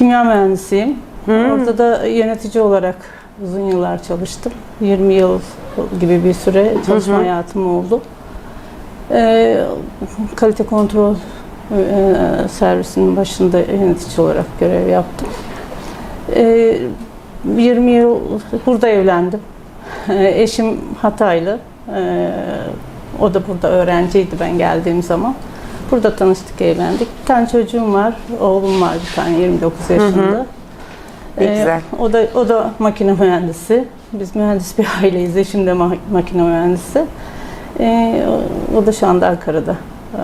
Kimya mühendisiyim. Orada da yönetici olarak uzun yıllar çalıştım. 20 yıl gibi bir süre çalışma hayatım oldu. Ee, kalite kontrol e, servisinin başında yönetici olarak görev yaptım. Ee, 20 yıl burada evlendim. Ee, eşim Hataylı. Ee, o da burada öğrenciydi ben geldiğim zaman. Burada tanıştık, evlendik. Bir tane çocuğum var, oğlum var bir tane 29 yaşında. Ne Ee, güzel. O da o da makine mühendisi. Biz mühendis bir aileyiz. Eşim de ma- makine mühendisi. Ee, o, o da şu anda Ankara'da. Ee,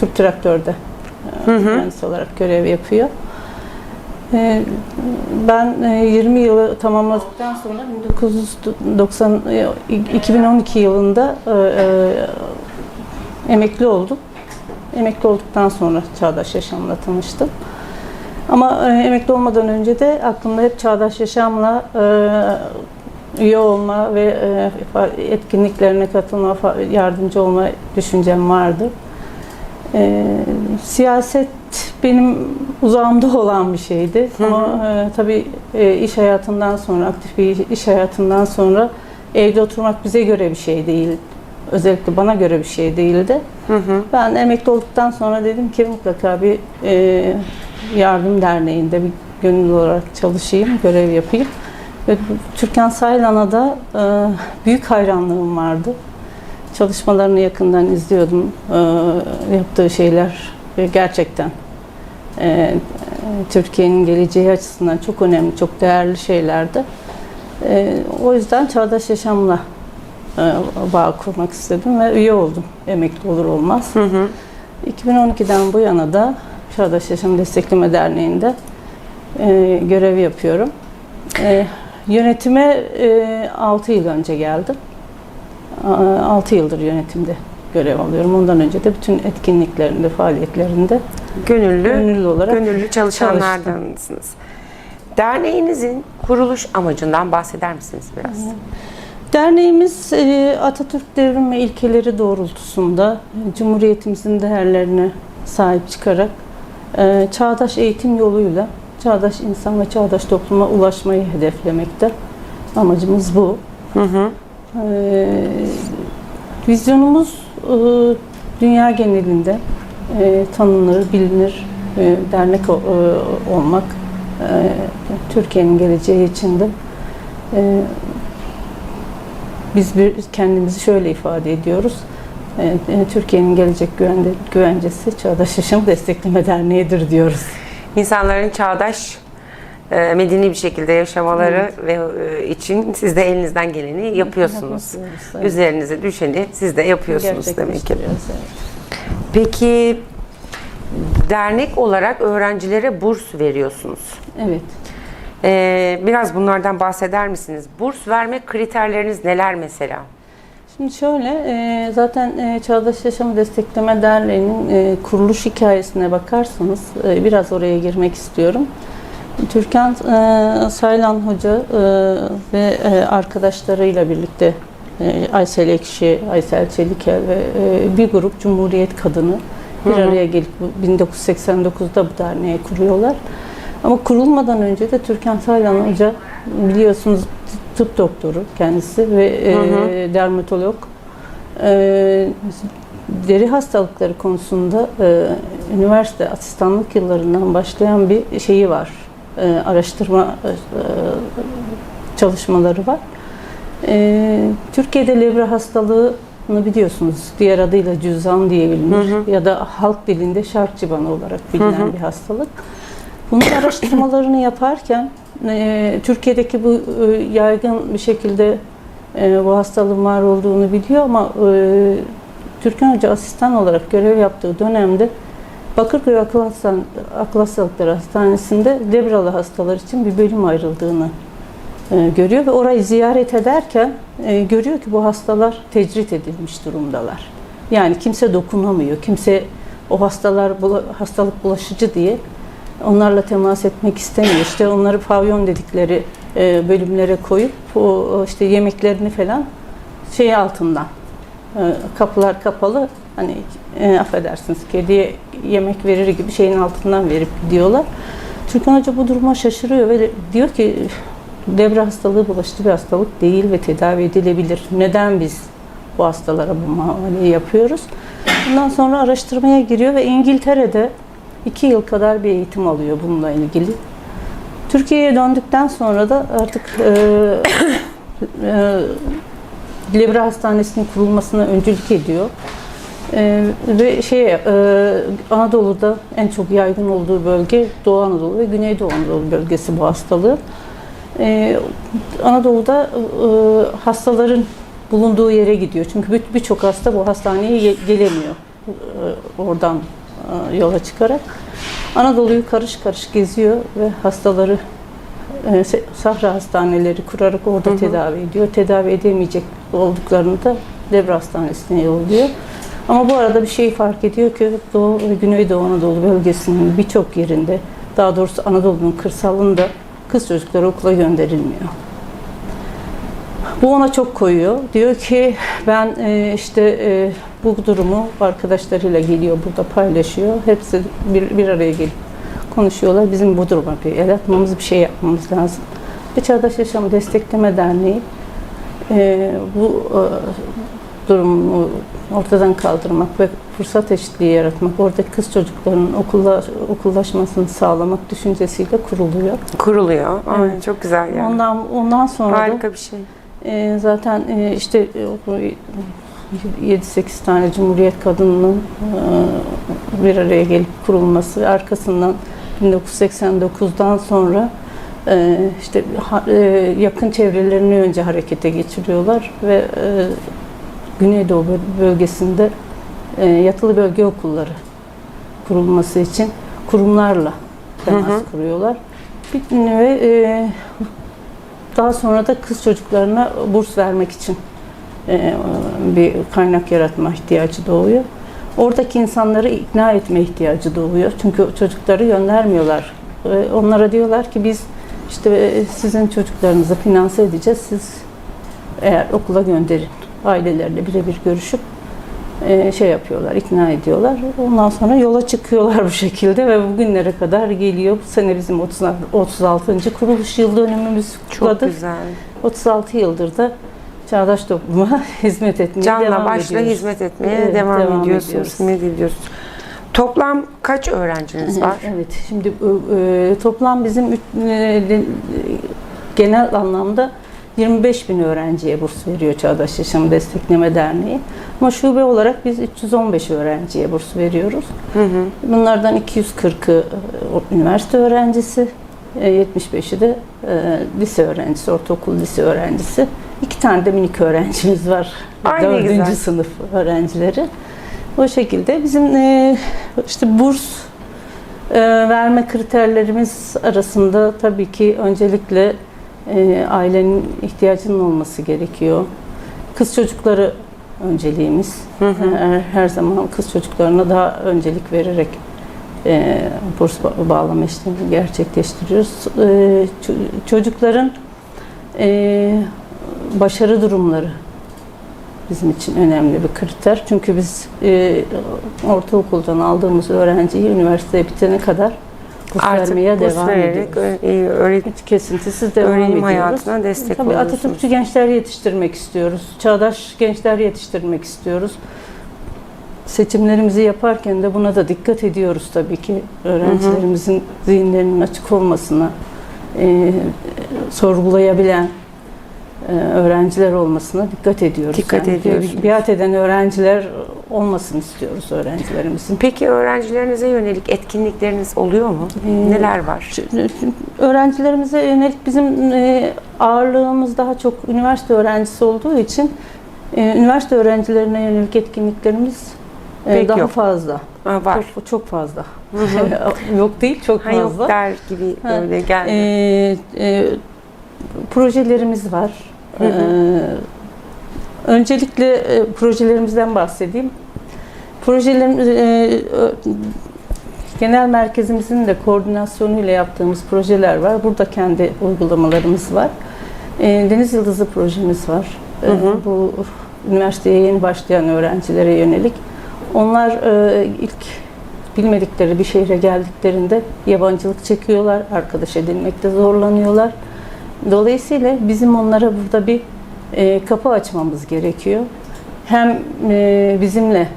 Türk Traktör'de e, mühendis olarak görev yapıyor. Ee, ben e, 20 yılı tamamladıktan sonra 1990 e, 2012 yılında e, e, emekli oldum. Emekli olduktan sonra Çağdaş Yaşam'la tanıştım. Ama e, emekli olmadan önce de aklımda hep Çağdaş Yaşam'la e, üye olma ve e, etkinliklerine katılma, yardımcı olma düşüncem vardı. E, siyaset benim uzağımda olan bir şeydi. Ama e, tabii e, iş hayatından sonra, aktif bir iş hayatından sonra evde oturmak bize göre bir şey değil. Özellikle bana göre bir şey değildi. Ben emekli olduktan sonra dedim ki mutlaka bir e, yardım derneğinde bir gönüllü olarak çalışayım, görev yapayım. Ve Türkan Saylan'a da e, büyük hayranlığım vardı. Çalışmalarını yakından izliyordum. E, yaptığı şeyler e, gerçekten e, Türkiye'nin geleceği açısından çok önemli, çok değerli şeylerdi. E, o yüzden Çağdaş Yaşam'la bağ kurmak istedim ve üye oldum emekli olur olmaz. 2012'den bu yana da Çağdaş Yaşam Destekleme Derneği'nde e, görev yapıyorum. E, yönetime e, 6 yıl önce geldim. 6 yıldır yönetimde görev alıyorum. Ondan önce de bütün etkinliklerinde, faaliyetlerinde Gönüllü, gönüllü olarak gönüllü çalışanlardensiniz. Derneğinizin kuruluş amacından bahseder misiniz biraz? Derneğimiz e, Atatürk devrim ve ilkeleri doğrultusunda Cumhuriyetimizin değerlerine sahip çıkarak e, çağdaş eğitim yoluyla çağdaş insan ve çağdaş topluma ulaşmayı hedeflemekte. Amacımız bu. E, Vizyonumuz e, dünya genelinde e, tanınır, bilinir e, dernek o- e, olmak. E, Türkiye'nin geleceği için de e, biz bir kendimizi şöyle ifade ediyoruz. E, e, Türkiye'nin gelecek güvencesi Çağdaş Yaşam Destekleme Derneği'dir diyoruz. İnsanların çağdaş, e, medeni bir şekilde yaşamaları ve e, için siz de elinizden geleni yapıyorsunuz. Evet. Üzerinize düşeni siz de yapıyorsunuz demek ki. Evet. Peki dernek olarak öğrencilere burs veriyorsunuz. Evet. Ee, biraz bunlardan bahseder misiniz? Burs verme kriterleriniz neler mesela? Şimdi şöyle, e, zaten e, Çağdaş Yaşamı Destekleme Derneği'nin e, kuruluş hikayesine bakarsanız e, biraz oraya girmek istiyorum. Türkan e, Saylan Hoca e, ve e, arkadaşlarıyla birlikte e, Aysel Ekşi, Aysel Çelikel ve e, bir grup Cumhuriyet kadını bir araya gelip bu 1989'da bu derneği kuruyorlar. Ama kurulmadan önce de Türkan Saylan Hoca biliyorsunuz tıp doktoru kendisi ve e, dermatolog. E, deri hastalıkları konusunda e, üniversite asistanlık yıllarından başlayan bir şeyi var. E, araştırma e, çalışmaları var. E, Türkiye'de lebre hastalığını biliyorsunuz. Diğer adıyla cüzdan diye bilinir. Ya da halk dilinde şark civanı olarak bilinen bir hastalık. Bunun araştırmalarını yaparken e, Türkiye'deki bu e, yaygın bir şekilde e, bu hastalığın var olduğunu biliyor ama e, Türkan Hoca asistan olarak görev yaptığı dönemde Bakırköy Akıl, Hastan Akıl Hastalıkları Hastanesi'nde lebralı hastalar için bir bölüm ayrıldığını e, görüyor ve orayı ziyaret ederken e, görüyor ki bu hastalar tecrit edilmiş durumdalar. Yani kimse dokunamıyor, kimse o hastalar hastalık bulaşıcı diye onlarla temas etmek istemiyor. İşte onları pavyon dedikleri e, bölümlere koyup o işte yemeklerini falan şey altından e, kapılar kapalı hani e, affedersiniz kediye yemek verir gibi şeyin altından verip gidiyorlar. Türkan Hoca bu duruma şaşırıyor ve diyor ki devre hastalığı bulaşıcı bir hastalık değil ve tedavi edilebilir. Neden biz bu hastalara bu muameleyi yapıyoruz? Bundan sonra araştırmaya giriyor ve İngiltere'de iki yıl kadar bir eğitim alıyor bununla ilgili. Türkiye'ye döndükten sonra da artık e, e, Lebra Hastanesi'nin kurulmasına öncülük ediyor. E, ve şey e, Anadolu'da en çok yaygın olduğu bölge Doğu Anadolu ve Güneydoğu Anadolu bölgesi bu hastalığın. E, Anadolu'da e, hastaların bulunduğu yere gidiyor. Çünkü bir- birçok hasta bu hastaneye ge- gelemiyor. E, oradan yola çıkarak. Anadolu'yu karış karış geziyor ve hastaları e, sahra hastaneleri kurarak orada tedavi ediyor. Tedavi edemeyecek olduklarını da Devre Hastanesi'ne yolluyor. Ama bu arada bir şey fark ediyor ki Doğu ve Güneydoğu Anadolu bölgesinin birçok yerinde, daha doğrusu Anadolu'nun kırsalında kız çocukları okula gönderilmiyor. Bu ona çok koyuyor. Diyor ki ben e, işte e, bu durumu arkadaşlarıyla geliyor burada paylaşıyor. Hepsi bir, bir araya gelip konuşuyorlar. Bizim bu duruma bir el atmamız, bir şey yapmamız lazım. Ve Çağdaş Yaşam Destekleme Derneği e, bu e, durumu ortadan kaldırmak ve fırsat eşitliği yaratmak, oradaki kız çocuklarının okulla, okullaşmasını sağlamak düşüncesiyle kuruluyor. Kuruluyor. Ay, Evet. çok güzel yani. Ondan ondan sonra da Harika bir şey. e, zaten e, işte e, 7-8 tane Cumhuriyet kadınının e, bir araya gelip kurulması arkasından 1989'dan sonra e, işte e, yakın çevrelerini önce harekete geçiriyorlar ve Güneydoğu böl- bölgesinde yatılı bölge okulları kurulması için kurumlarla temas Hı hı. kuruyorlar. Ve daha sonra da kız çocuklarına burs vermek için bir kaynak yaratma ihtiyacı doğuyor. Oradaki insanları ikna etme ihtiyacı doğuyor. Çünkü çocukları göndermiyorlar. E, Onlara diyorlar ki biz işte e, sizin çocuklarınızı finanse edeceğiz. Siz eğer okula gönderin. Ailelerle birebir görüşüp e, şey yapıyorlar, ikna ediyorlar. Ondan sonra yola çıkıyorlar bu şekilde ve bugünlere kadar geliyor. Bu sene bizim 30, 36. kuruluş yıl dönümümüz Çok kutladık. güzel. 36 yıldır da çağdaş topluma hizmet etmeye Canla devam başla ediyoruz. hizmet etmeye Evet, devam, devam ediyorsunuz. ediyoruz. Hizmet. Toplam kaç öğrenciniz var? Evet, şimdi e, toplam bizim e, genel anlamda 25 bin öğrenciye burs veriyor Çağdaş Yaşam Destekleme Derneği. Ama şube olarak biz 315 öğrenciye burs veriyoruz. Hı hı. Bunlardan 240'ı e, üniversite öğrencisi, e, 75'i de e, lise öğrencisi, ortaokul lise öğrencisi. İki tane de minik öğrencimiz var. Ay ne Dördüncü güzel. sınıf öğrencileri. O şekilde bizim e, işte burs e, verme kriterlerimiz arasında tabii ki öncelikle e, ailenin ihtiyacının olması gerekiyor. Kız çocukları önceliğimiz. Hı hı. Her, her zaman kız çocuklarına daha öncelik vererek e, burs ba- bağlama işlemini gerçekleştiriyoruz. E, ço- çocukların e, başarı durumları bizim için önemli bir kriter. Çünkü biz e, ortaokuldan aldığımız öğrenciyi üniversiteye bitene kadar burs devam ediyoruz. ö- e, öğret- Hiç kesintisiz devam öğrenim ediyoruz. hayatına destek Tabii. Atatürkçü gençler yetiştirmek istiyoruz. Çağdaş gençler yetiştirmek istiyoruz. Seçimlerimizi yaparken de buna da dikkat ediyoruz tabii ki. Öğrencilerimizin zihinlerinin açık olmasına, e, sorgulayabilen öğrenciler olmasına dikkat ediyoruz. Dikkat ediyorsunuz. Biat eden öğrenciler olmasın istiyoruz öğrencilerimizin. Peki öğrencilerinize yönelik etkinlikleriniz oluyor mu? Ee, Neler var? Öğrencilerimize yönelik bizim e, ağırlığımız daha çok üniversite öğrencisi olduğu için e, üniversite öğrencilerine yönelik etkinliklerimiz e, Pek daha yok. fazla. Ha, var. Çok, çok fazla. yok değil, çok Ha, yok fazla. der gibi böyle geldi. E, e, projelerimiz var. Hı hı. E, öncelikle e, projelerimizden bahsedeyim. Projelerimiz e, ö- genel merkezimizin de koordinasyonuyla yaptığımız projeler var. Burada kendi uygulamalarımız var. E, Deniz Yıldızı projemiz var. E, Hı hı. Bu üniversiteye yeni başlayan öğrencilere yönelik. Onlar e, ilk bilmedikleri bir şehre geldiklerinde yabancılık çekiyorlar, arkadaş edinmekte zorlanıyorlar. Dolayısıyla bizim onlara burada bir e, kapı açmamız gerekiyor. Hem e, bizimle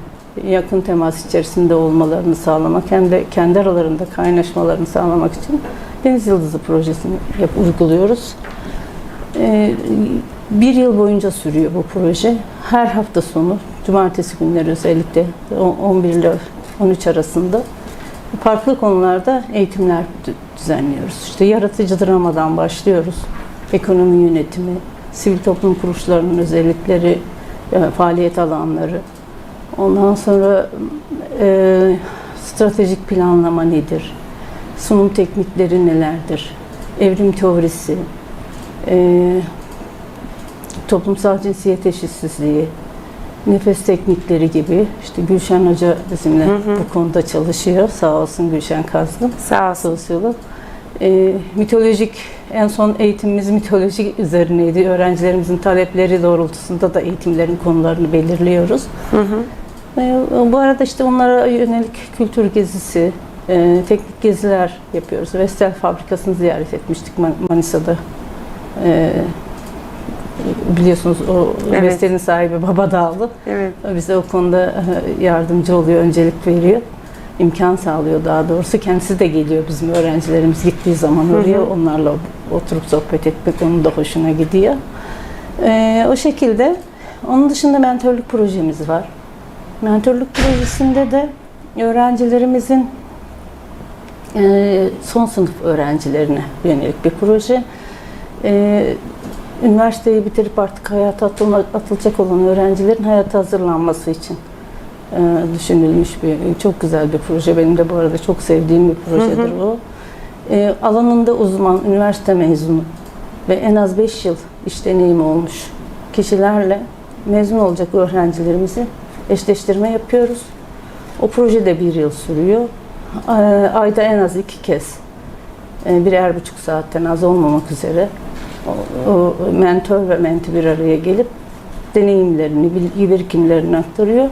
yakın temas içerisinde olmalarını sağlamak hem de kendi aralarında kaynaşmalarını sağlamak için Deniz Yıldızı projesini yap, uyguluyoruz. E, bir yıl boyunca sürüyor bu proje. Her hafta sonu, cumartesi günleri özellikle on- 11 ile 13 arasında farklı konularda eğitimler dü- düzenliyoruz. İşte yaratıcı dramadan başlıyoruz. Ekonomi yönetimi, sivil toplum kuruluşlarının özellikleri, e, faaliyet alanları. Ondan sonra e, stratejik planlama nedir? Sunum teknikleri nelerdir? Evrim teorisi, e, toplumsal cinsiyet eşitsizliği, nefes teknikleri gibi. İşte Gülşen Hoca bizimle bu konuda çalışıyor. Sağ olsun Gülşen Kazgın Sağ olsun. sosyolog. Ee, mitolojik, en son eğitimimiz mitoloji üzerineydi. Öğrencilerimizin talepleri doğrultusunda da eğitimlerin konularını belirliyoruz. Ee, bu arada işte onlara yönelik kültür gezisi, e, teknik geziler yapıyoruz. Vestel fabrikasını ziyaret etmiştik Man- Manisa'da. Ee, biliyorsunuz o Evet. Sahibi Baba Dağlı. Evet. Bize o konuda e, yardımcı oluyor, öncelik veriyor. imkan sağlıyor daha doğrusu. Kendisi de geliyor bizim öğrencilerimiz gittiği zaman oraya. Onlarla oturup sohbet etmek onun da hoşuna gidiyor. Ee, o şekilde. Onun dışında mentörlük projemiz var. Mentörlük projesinde de öğrencilerimizin e, son sınıf öğrencilerine yönelik bir proje. E, üniversiteyi bitirip artık hayata atılma, atılacak olan öğrencilerin hayata hazırlanması için e, düşünülmüş bir çok güzel bir proje. Benim de bu arada çok sevdiğim bir projedir o. E, alanında uzman, üniversite mezunu ve en az 5 yıl iş deneyimi olmuş kişilerle mezun olacak öğrencilerimizi eşleştirme yapıyoruz. O proje de bir yıl sürüyor. E, Ayda en az iki kez e, birer buçuk saatten az olmamak üzere o, mentor ve menti bir araya gelip deneyimlerini, bilgi birikimlerini aktarıyor.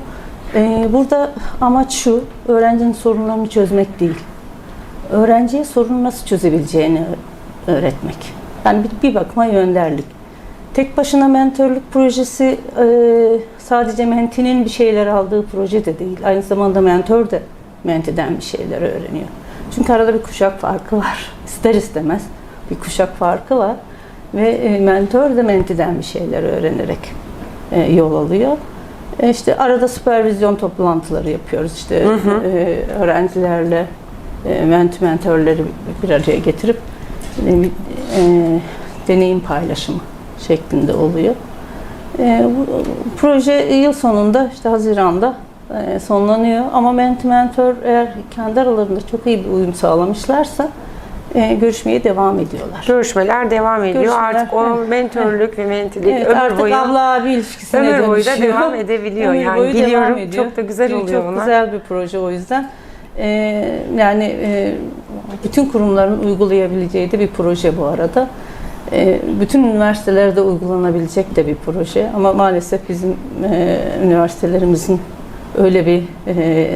E, Burada amaç şu, öğrencinin sorunlarını çözmek değil. Öğrenciye sorunu nasıl çözebileceğini öğretmek. Yani bir, bir bakıma yönderlik. Tek başına mentörlük projesi e, sadece mentinin bir şeyler aldığı proje de değil. Aynı zamanda mentör de mentiden bir şeyler öğreniyor. Çünkü arada bir kuşak farkı var. İster istemez bir kuşak farkı var. Ve e, mentör de mentiden bir şeyler öğrenerek e, yol alıyor. E, işte arada süpervizyon toplantıları yapıyoruz. İşte e, öğrencilerle e, ment mentörleri bir araya getirip deneyim paylaşımı şeklinde oluyor. Bu proje yıl sonunda işte Haziran'da sonlanıyor ama ment mentör eğer kendi aralarında çok iyi bir uyum sağlamışlarsa e, görüşmeye devam ediyorlar. Görüşmeler devam ediyor. Görüşmeler, Artık o mentörlük ve mentilik Evet, ömür artık boyu abla abi ilişkisine ömür boyu da devam edebiliyor. Ömür yani biliyorum ediyor. çok da güzel Çok oluyor onlar. güzel bir proje o yüzden. Ee, yani e, bütün kurumların uygulayabileceği de bir proje bu arada. Ee, bütün üniversitelerde uygulanabilecek de bir proje ama maalesef bizim e, üniversitelerimizin öyle bir e,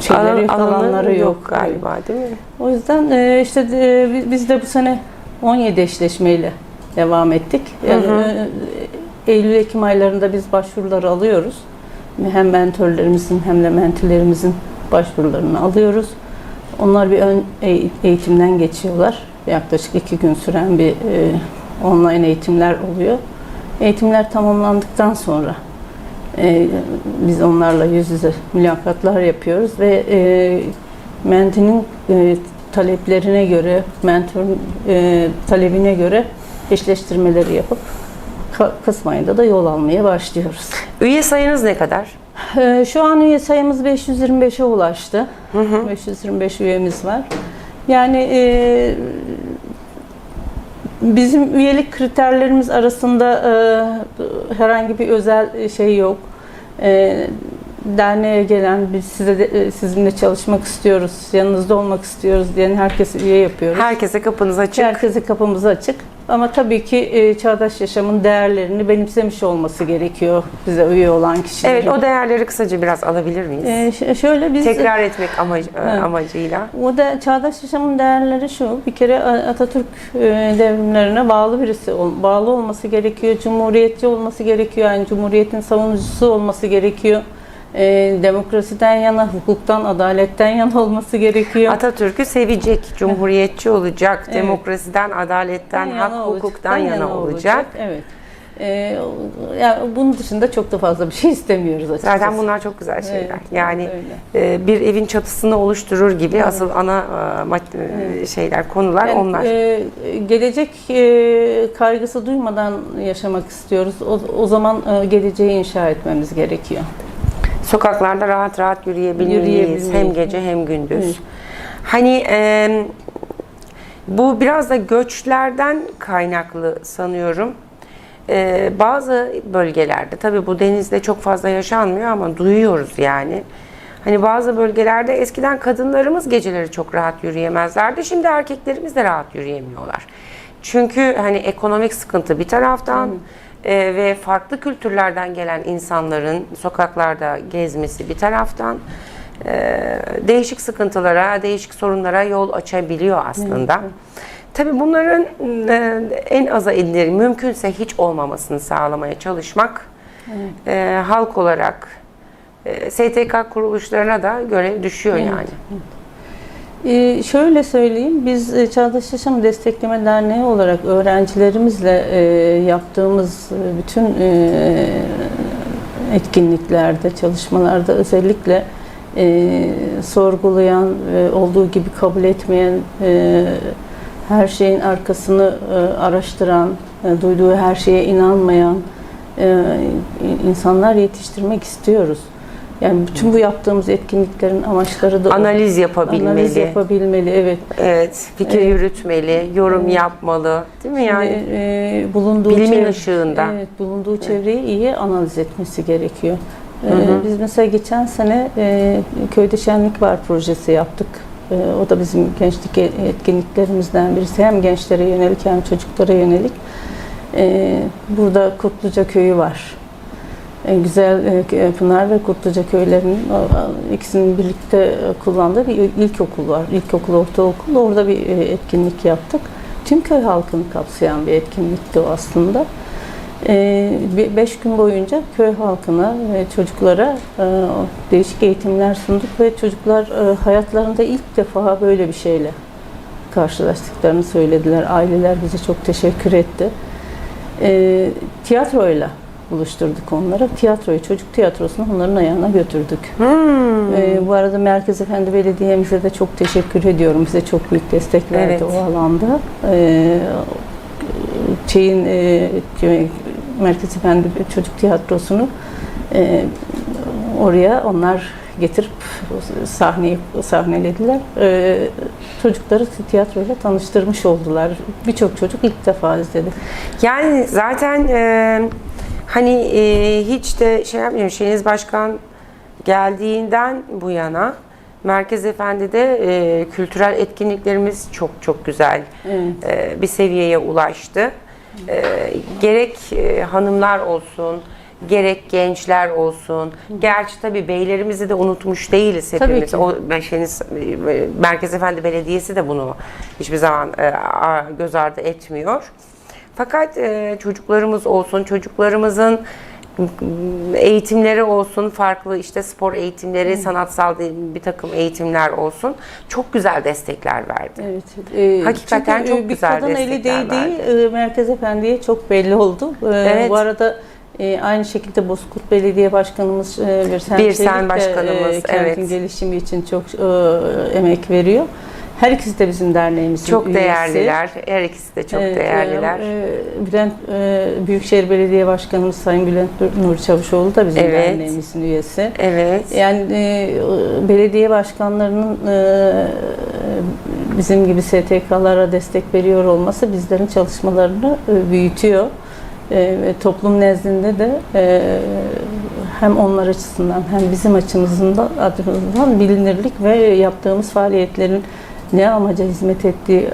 şeyleri Alan- alanları yok. galiba değil mi? O yüzden e, işte e, bi- biz de bu sene 17 eşleşmeyle devam ettik. Yani, e, Eylül-Ekim aylarında biz başvuruları alıyoruz. Hem mentörlerimizin hem de mentilerimizin başvurularını alıyoruz. Onlar bir ön eğ- eğitimden geçiyorlar. Yaklaşık iki gün süren bir e, online eğitimler oluyor. Eğitimler tamamlandıktan sonra e, biz onlarla yüz yüze mülakatlar yapıyoruz ve e, mentinin e, taleplerine göre, mentörün e, talebine göre eşleştirmeleri yapıp Ka- Kasım ayında da yol almaya başlıyoruz. Üye sayınız ne kadar? E, şu an üye sayımız 525'e ulaştı. 525 üyemiz var. Yani e, bizim üyelik kriterlerimiz arasında e, herhangi bir özel şey yok. E, derneğe gelen biz size de, e, sizinle çalışmak istiyoruz, yanınızda olmak istiyoruz diyen herkese üye yapıyoruz. Herkese kapınız açık. Herkese kapımız açık. Ama tabii ki e, çağdaş yaşamın değerlerini benimsemiş olması gerekiyor bize üye olan kişilerin. Evet, o değerleri kısaca biraz alabilir miyiz? E, şöyle biz Tekrar etmek amacı, Evet. amacıyla. O da çağdaş yaşamın değerleri şu. Bir kere Atatürk e, devrimlerine bağlı birisi ol- bağlı olması gerekiyor. Cumhuriyetçi olması gerekiyor. Yani cumhuriyetin savunucusu olması gerekiyor. E, demokrasiden yana, hukuktan, adaletten yana olması gerekiyor. Atatürk'ü sevecek, cumhuriyetçi olacak, Evet. demokrasiden, adaletten, yana hak, olacak, hukuktan yana, olacak. Evet. E, yani bunun dışında çok da fazla bir şey istemiyoruz açıkçası. Zaten bunlar çok güzel şeyler. Evet, yani öyle. e, bir evin çatısını oluşturur gibi asıl ana e, e, şeyler, konular Yani, onlar. e, gelecek e, kaygısı duymadan yaşamak istiyoruz. O, o zaman e, geleceği inşa etmemiz gerekiyor. Sokaklarda rahat rahat yürüyebilmeliyiz. Hem gece hem gündüz. Evet. Hani e, bu biraz da göçlerden kaynaklı sanıyorum. E, bazı bölgelerde tabii bu denizde çok fazla yaşanmıyor ama duyuyoruz yani. Hani bazı bölgelerde eskiden kadınlarımız geceleri çok rahat yürüyemezlerdi. Şimdi erkeklerimiz de rahat yürüyemiyorlar. Çünkü hani ekonomik sıkıntı bir taraftan e, ve farklı kültürlerden gelen insanların sokaklarda gezmesi bir taraftan e, değişik sıkıntılara, değişik sorunlara yol açabiliyor aslında. Tabii bunların e, en aza indirir, mümkünse hiç olmamasını sağlamaya çalışmak e, halk olarak e, STK kuruluşlarına da görev düşüyor Evet. yani. E, şöyle söyleyeyim, biz e, Çağdaş Yaşam Destekleme Derneği olarak öğrencilerimizle e, yaptığımız e, bütün e, etkinliklerde, çalışmalarda özellikle e, sorgulayan, e, olduğu gibi kabul etmeyen, e, her şeyin arkasını e, araştıran, e, duyduğu her şeye inanmayan e, insanlar yetiştirmek istiyoruz. Yani bütün bu yaptığımız etkinliklerin amaçları da o. Analiz yapabilmeli. Analiz yapabilmeli, evet. Evet, fikir Evet. yürütmeli, yorum yapmalı. Değil mi yani? Şimdi, e, bulunduğu Bilimin ışığında. Evet, bulunduğu çevreyi iyi analiz etmesi gerekiyor. E. Biz mesela geçen sene e, köyde şenlik var projesi yaptık. E, o da bizim gençlik e- etkinliklerimizden birisi. Hem gençlere yönelik hem çocuklara yönelik. E, burada Kurtluca Köyü var. E, güzel e, Kö- Pınar ve Kurtluca köylerinin ikisinin birlikte e, kullandığı bir il- ilkokul var. İlkokul, ortaokul. Orada bir e, etkinlik yaptık. Tüm köy halkını kapsayan bir etkinlikti o aslında. E, beş gün boyunca köy halkına ve çocuklara e, değişik eğitimler sunduk ve çocuklar e, hayatlarında ilk defa böyle bir şeyle karşılaştıklarını söylediler. Aileler bize çok teşekkür etti. E, tiyatroyla buluşturduk onlara. Tiyatroyu, çocuk tiyatrosunu onların ayağına götürdük. Hmm. Ee, bu arada Merkez Efendi Belediye'mize de çok teşekkür ediyorum. Bize çok büyük destek verdi Evet. o alanda. Ee, şeyin e, Merkez Efendi Çocuk Tiyatrosu'nu e, oraya onlar getirip sahneyi sahnelediler. Ee, çocukları tiyatroyla tanıştırmış oldular. Birçok çocuk ilk defa izledi. Yani zaten e, hani e, hiç de şey yapmıyorum. Şeniz Başkan geldiğinden bu yana Merkez Efendi'de e, kültürel etkinliklerimiz çok çok güzel Evet. e, bir seviyeye ulaştı. E, gerek e, hanımlar olsun, gerek gençler olsun. Gerçi tabii beylerimizi de unutmuş değiliz hepimiz. O Şeniz, e, Merkez Efendi Belediyesi de bunu hiçbir zaman e, göz ardı etmiyor. Fakat e, çocuklarımız olsun, çocuklarımızın eğitimleri olsun, farklı işte spor eğitimleri, sanatsal de- bir takım eğitimler olsun. Çok güzel destekler verdi. Evet. e, Hakikaten çünkü, çok e, bir güzel kadın eli destekler değdiği e, Merkez Efendi'ye çok belli oldu. E, Evet. Bu arada e, aynı şekilde Bozkurt Belediye Başkanımız e, Birsen Birsen Çelik de, Başkanımız, e, kentin evet. gelişimi için çok e, emek veriyor. Her ikisi de bizim derneğimizin Çok üyesi. değerliler. Her ikisi de çok Evet, değerliler. e, Bülent e, Büyükşehir Belediye Başkanımız Sayın Bülent Nuri Çavuşoğlu da bizim Evet. derneğimizin üyesi. evet. Yani e, belediye başkanlarının e, bizim gibi STK'lara destek veriyor olması bizlerin çalışmalarını e, büyütüyor. E, toplum nezdinde de e, hem onlar açısından hem bizim açımızdan adımızdan bilinirlik ve yaptığımız faaliyetlerin ne amaca hizmet ettiği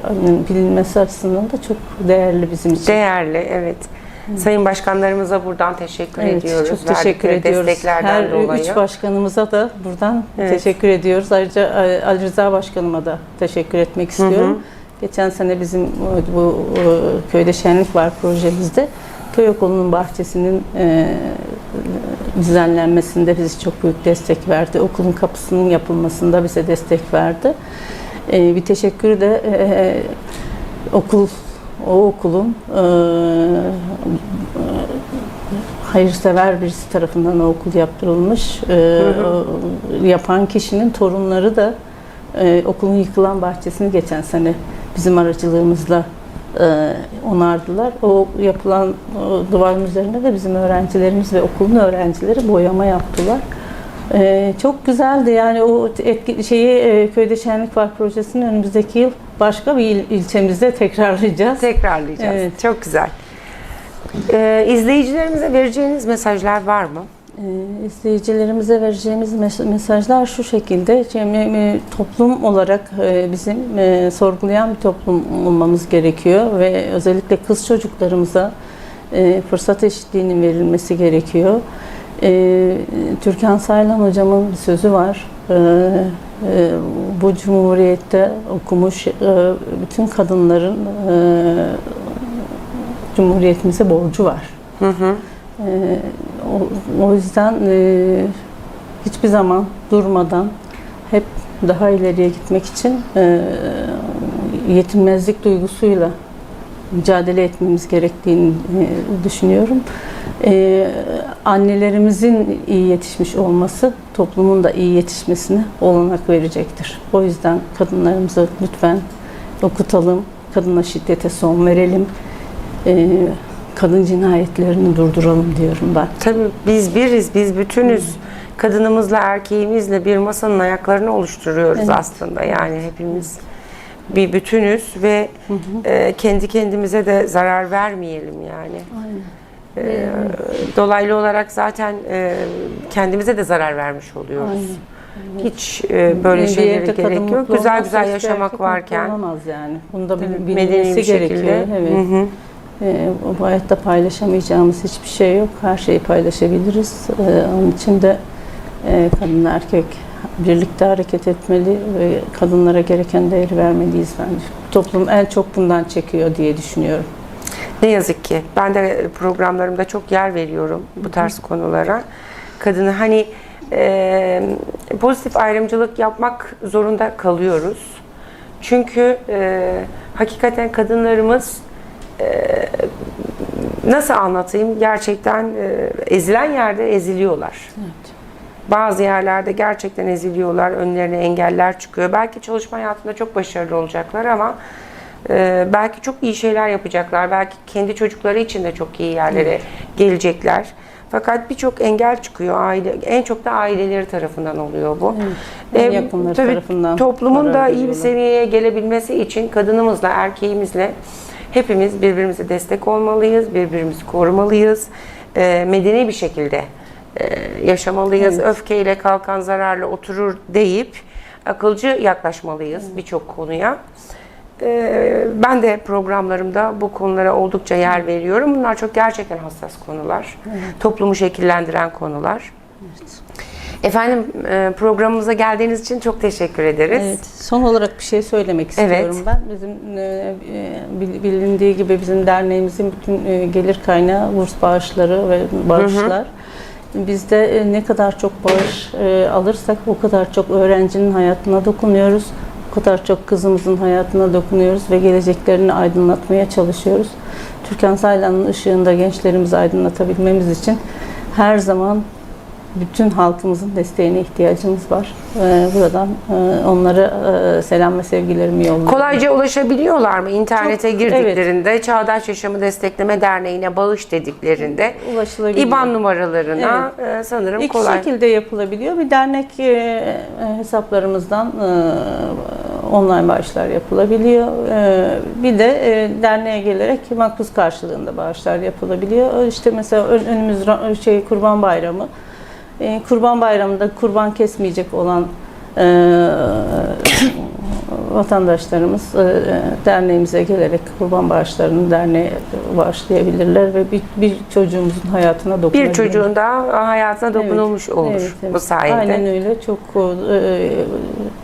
bilinmesi açısından da çok değerli bizim için. Değerli, evet. Sayın başkanlarımıza buradan teşekkür Evet, ediyoruz. çok teşekkür Verdikleri ediyoruz. desteklerden Her dolayı. üç başkanımıza da buradan Evet. teşekkür ediyoruz. Ayrıca e, Ali Rıza Başkanıma da teşekkür etmek istiyorum. Geçen sene bizim e, bu e, köyde şenlik var projemizde. Köy okulunun bahçesinin e, düzenlenmesinde bize çok büyük destek verdi. Okulun kapısının yapılmasında bize destek verdi. E, bir teşekkür de e, okul o okulun e, hayırsever birisi tarafından o okul yaptırılmış. E, o yapan kişinin torunları da e, okulun yıkılan bahçesini geçen sene bizim aracılığımızla e, onardılar. O yapılan o duvarın üzerinde de bizim öğrencilerimiz ve okulun öğrencileri boyama yaptılar. E, çok güzeldi yani o etki, şeyi e, köyde şenlik var projesini önümüzdeki yıl başka bir il, ilçemizde tekrarlayacağız. Tekrarlayacağız. Evet. Çok güzel. Ee, izleyicilerimize vereceğiniz mesajlar var mı? Ee, izleyicilerimize vereceğimiz mes- mesajlar şu şekilde. Şimdi, e, toplum olarak e, bizim e, sorgulayan bir toplum olmamız gerekiyor ve özellikle kız çocuklarımıza e, fırsat eşitliğinin verilmesi gerekiyor. E, Türkan Saylan hocamın bir sözü var. E, e, bu cumhuriyette okumuş e, bütün kadınların e, cumhuriyetimize borcu var. Hı hı. Ee, o, o yüzden e, hiçbir zaman durmadan hep daha ileriye gitmek için e, yetinmezlik duygusuyla mücadele etmemiz gerektiğini e, düşünüyorum. E, annelerimizin iyi yetişmiş olması toplumun da iyi yetişmesine olanak verecektir. O yüzden kadınlarımızı lütfen okutalım, kadına şiddete son verelim, e, kadın cinayetlerini durduralım diyorum ben. Tabii biz biriz, biz bütünüz. Kadınımızla, erkeğimizle bir masanın ayaklarını oluşturuyoruz Evet. aslında. Yani hepimiz bir bütünüz ve e, kendi kendimize de zarar vermeyelim yani. Aynen. E, dolaylı olarak zaten e, kendimize de zarar vermiş oluyoruz. Aynen. Hiç e, böyle Bir şeylere gerek yok. Güzel güzel yaşamak varken Olamaz yani. Bunda bir medeni bir gerekiyor. şekilde. Evet. Hı hı. Ee, bu hayatta paylaşamayacağımız hiçbir şey yok. Her şeyi paylaşabiliriz. Ee, onun için de e, kadın erkek birlikte hareket etmeli ve kadınlara gereken değeri vermeliyiz bence. Toplum en çok bundan çekiyor diye düşünüyorum. Ne yazık ki. Ben de programlarımda çok yer veriyorum bu tarz konulara. Kadını hani e, pozitif ayrımcılık yapmak zorunda kalıyoruz. Çünkü e, hakikaten kadınlarımız e, nasıl anlatayım gerçekten e, ezilen yerde eziliyorlar. Bazı yerlerde gerçekten eziliyorlar, önlerine engeller çıkıyor. Belki çalışma hayatında çok başarılı olacaklar ama e, belki çok iyi şeyler yapacaklar. Belki kendi çocukları için de çok iyi yerlere gelecekler. Fakat birçok engel çıkıyor. Aile, en çok da aileleri tarafından oluyor bu. En E, yakınları tabii tarafından Toplumun da iyi bir seviyeye gelebilmesi için kadınımızla, erkeğimizle hepimiz birbirimize destek olmalıyız, birbirimizi korumalıyız. E, medeni bir şekilde e, yaşamalıyız. Öfkeyle kalkan zararla oturur deyip akılcı yaklaşmalıyız birçok konuya. E, ben de programlarımda bu konulara oldukça yer veriyorum. Bunlar çok gerçekten hassas konular. Toplumu şekillendiren konular. Efendim e, programımıza geldiğiniz için çok teşekkür ederiz. Evet, son olarak bir şey söylemek istiyorum ben. Bizim bil- bilindiği gibi bizim derneğimizin bütün gelir kaynağı burs bağışları ve bağışlar. Biz de e, ne kadar çok bağış e, alırsak o kadar çok öğrencinin hayatına dokunuyoruz. O kadar çok kızımızın hayatına dokunuyoruz ve geleceklerini aydınlatmaya çalışıyoruz. Türkan Saylan'ın ışığında gençlerimizi aydınlatabilmemiz için her zaman bütün halkımızın desteğine ihtiyacımız var. Ee, buradan e, onlara e, selam ve sevgilerimi yolluyorum. Kolayca ulaşabiliyorlar mı? İnternete Çok, girdiklerinde Çağdaş Yaşamı Destekleme Derneği'ne bağış dediklerinde ulaşılabiliyor. IBAN numaralarına e, sanırım İki kolay. şekilde yapılabiliyor. Bir dernek e, hesaplarımızdan e, online bağışlar yapılabiliyor. E, bir de e, derneğe gelerek makbuz karşılığında bağışlar yapılabiliyor. İşte mesela ön- önümüz şey Kurban Bayramı. E, Kurban Bayramı'nda kurban kesmeyecek olan e, vatandaşlarımız e, derneğimize gelerek kurban bağışlarını derneğe bağışlayabilirler ve bir, bir çocuğumuzun hayatına dokunabilirler. Bir çocuğun daha hayatına dokunulmuş olur Evet, evet. bu sayede. Aynen öyle. Çok e,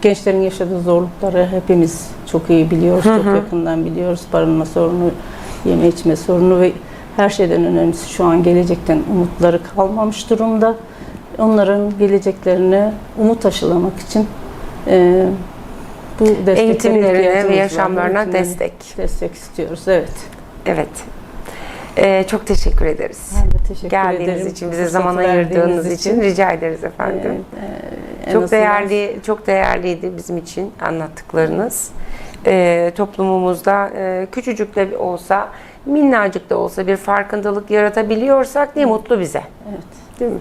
gençlerin yaşadığı zorlukları hepimiz çok iyi biliyoruz, çok yakından biliyoruz. Barınma sorunu, yeme içme sorunu ve her şeyden önemlisi şu an gelecekten umutları kalmamış durumda. Onların geleceklerine umut aşılamak için e, bu Eğitimlerine ve var. yaşamlarına Eğitimlerine destek. destek istiyoruz. Evet. Evet. Ee, çok teşekkür ederiz. Ben de teşekkür Geldiğiniz ederim. için, bize zaman ayırdığınız için rica ederiz efendim. Ee, e, çok değerli, çok değerliydi bizim için anlattıklarınız. Ee, toplumumuzda e, küçücük de olsa, minnacık da olsa bir farkındalık yaratabiliyorsak ne mutlu bize. Evet. Değil mi?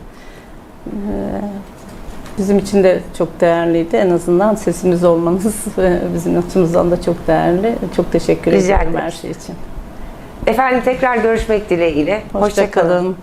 Bizim için de çok değerliydi. En azından sesimiz olmanız e, bizim açımızdan da çok değerli. Çok teşekkür Rica ederim her şey için. Efendim tekrar görüşmek dileğiyle. Hoşça Hoşça kalın.